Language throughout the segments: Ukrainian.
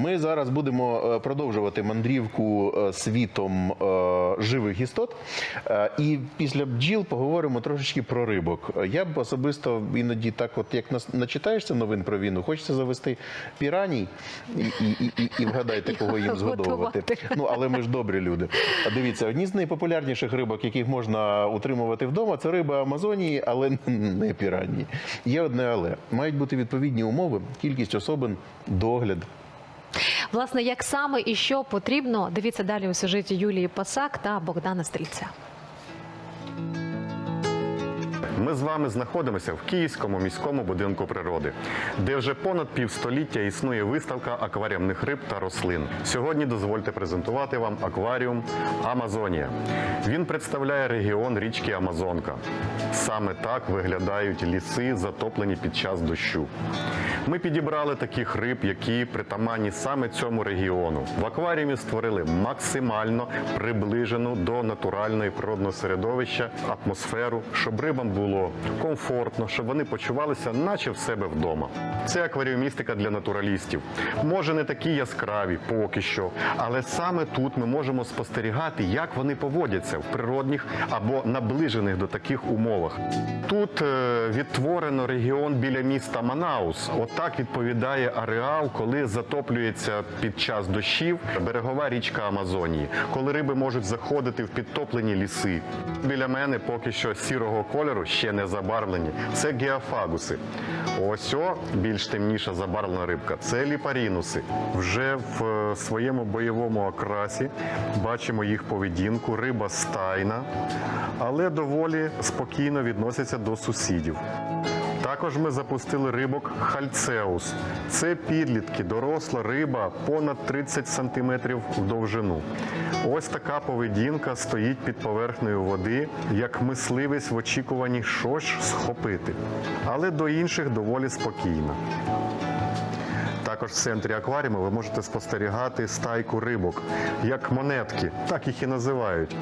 Ми зараз будемо е, продовжувати мандрівку е, світом е, живих істот. І після бджіл поговоримо трошечки про рибок. Я б особисто іноді так, от як начитаєшся новин про війну, хочеться завести піраній і, і, і, і, вгадайте, кого їм згодовувати. Ну але ми ж добрі люди. А дивіться, одні з найпопулярніших рибок, яких можна утримувати вдома, це риба Амазонії, але не піранії. Є одне але мають бути відповідні умови, кількість особин, догляд. Власне, як саме і що потрібно, дивіться далі у сюжеті Юлії Пасак та Богдана Стрільця. Ми з вами знаходимося в Київському міському будинку природи, де вже понад півстоліття існує виставка акваріумних риб та рослин. Сьогодні дозвольте презентувати вам акваріум Амазонія. Він представляє регіон річки Амазонка. Саме так виглядають ліси, затоплені під час дощу. Ми підібрали таких риб, які притаманні саме цьому регіону. В акваріумі створили максимально приближену до натуральної природного середовища атмосферу, щоб рибам було комфортно, щоб вони почувалися, наче в себе вдома. Це акваріумістика для натуралістів. Може не такі яскраві, поки що, але саме тут ми можемо спостерігати, як вони поводяться в природних або наближених до таких умовах. Тут е, відтворено регіон біля міста Манаус. Отак відповідає ареал, коли затоплюється під час дощів берегова річка Амазонії, коли риби можуть заходити в підтоплені ліси. Біля мене поки що сірого кольору ще не забарвлені. Це геофагуси. Ось о, більш темніша забарвлена рибка. Це ліпарінуси. Вже в е, своєму бойовому окрасі бачимо їх поведінку. Риба стайна, але доволі спокійно відносяться до сусідів. Також ми запустили рибок хальцеус. Це підлітки, доросла риба понад 30 сантиметрів в довжину. Ось така поведінка стоїть під поверхнею води, як мисливець в очікуванні щось схопити. Але до інших доволі спокійна. Також в центрі акваріуму ви можете спостерігати стайку рибок, як монетки, так їх і називають.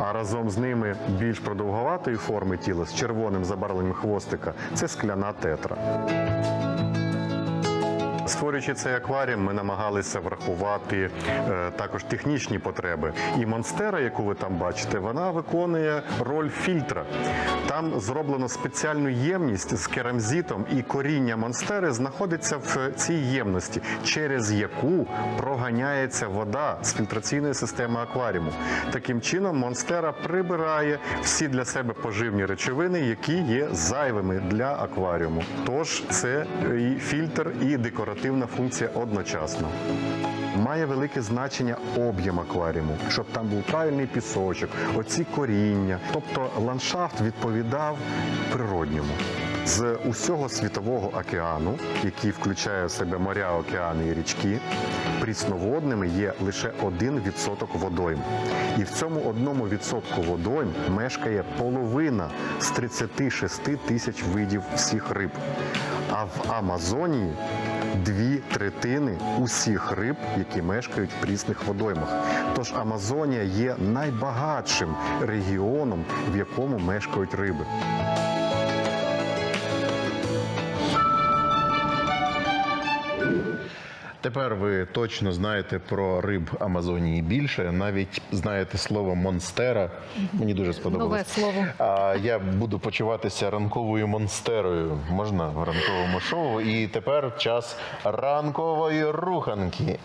А разом з ними більш продовгуватої форми тіла з червоним забарвленням хвостика це скляна тетра. Створюючи цей акваріум, ми намагалися врахувати е, також технічні потреби. І монстера, яку ви там бачите, вона виконує роль фільтра. Там зроблено спеціальну ємність з керамзитом, і коріння монстери знаходиться в цій ємності, через яку проганяється вода з фільтраційної системи акваріуму. Таким чином, монстера прибирає всі для себе поживні речовини, які є зайвими для акваріуму. Тож це і фільтр, і декоративна функція одночасно. Має велике значення об'єм акваріуму, щоб там був правильний пісочок, оці коріння. Тобто ландшафт відповідав природньому. З усього світового океану, який включає в себе моря, океани і річки, прісноводними є лише 1% водойм. І в цьому одному відсотку водойм мешкає половина з 36 тисяч видів всіх риб. А в Амазонії дві третини усіх риб, які мешкають в прісних водоймах. Тож Амазонія є найбагатшим регіоном, в якому мешкають риби. Тепер ви точно знаєте про риб Амазонії більше. Навіть знаєте слово монстера. Мені дуже сподобалось. Нове слово. А я буду почуватися ранковою монстерою. Можна в ранковому шоу. І тепер час ранкової руханки.